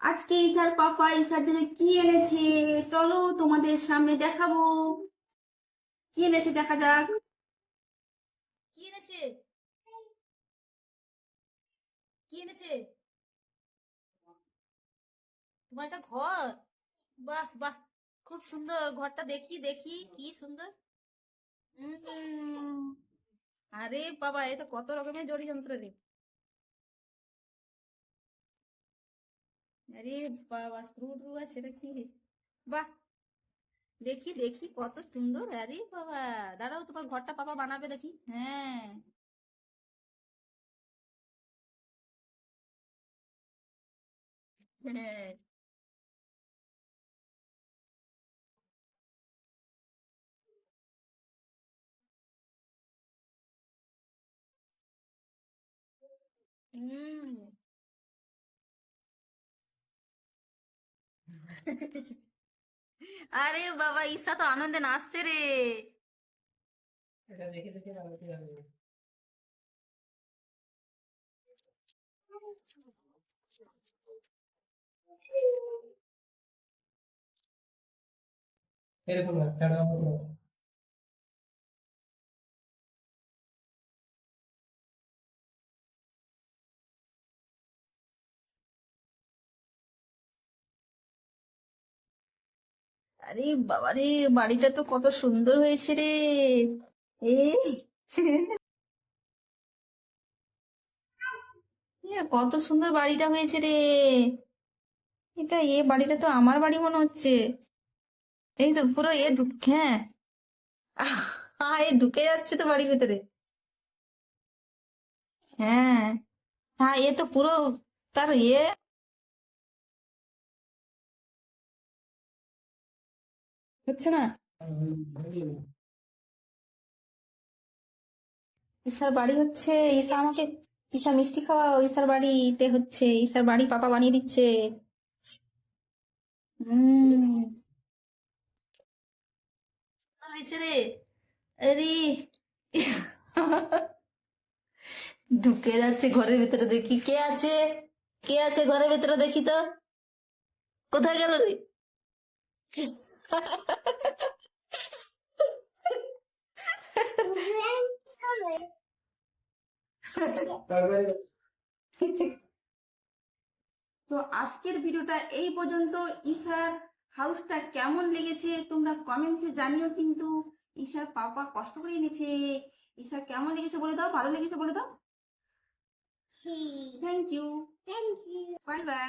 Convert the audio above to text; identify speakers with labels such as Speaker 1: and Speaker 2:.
Speaker 1: আজকে ঈশার পাপা ঈশার জন্য কি এনেছে? চলো তোমাদের সামনে দেখাবো। কি এনেছে দেখা যাক। কি এনেছে? কি এনেছে? তোমার একটা ঘর? বাহ বাহ, খুব সুন্দর। ঘরটা দেখি দেখি, কি সুন্দর। আরে বাবা, এ তো কত রকমের জড়ি যন্ত্র রে। আরে বাবা স্ক্রু ট্রু আছে এটা কি বাহ! দেখি দেখি, কত সুন্দর। আরে বাবা, দাঁড়াও, তোমার ঘরটা পাপা বানাবে দেখি। হ্যাঁ। হ্যাঁ। হুম। আরে বাবা ঈশা তো আনন্দে নাচছে রে।
Speaker 2: এরকম না
Speaker 1: আরে বাবা রে বাড়িটা তো কত সুন্দর হয়েছে রে। এ? কত সুন্দর বাড়িটা হয়েছে রে। এটা এ বাড়িটা তো আমার বাড়ি মনে হচ্ছে। এই তো পুরো এ ঢুক হ্যাঁ। এ ঢুকে যাচ্ছে তো বাড়ির ভিতরে। হ্যাঁ। হ্যাঁ এ তো পুরো, তার ইয়ে হচ্ছে না ঈশার বাড়ি হচ্ছে ঈশা আমাকে ঈশা মিষ্টি খাওয়া ঈশার বাড়িতে হচ্ছে ঈশার বাড়ি পাপা বানিয়ে দিচ্ছে ঢুকে যাচ্ছে ঘরের ভিতরে দেখি কে আছে কে আছে ঘরের ভিতরে দেখি তো কোথায় গেল রে তো আজকের ভিডিওটা এই পর্যন্ত। ঈশার হাউসটা কেমন লেগেছে তোমরা কমেন্টসে জানিও কিন্তু। ঈশার পাপা কষ্ট করে এনেছে। ঈশা কেমন লেগেছে বলে দাও ভালো লেগেছে বলে দাও। Thank you
Speaker 3: thank you
Speaker 1: bye bye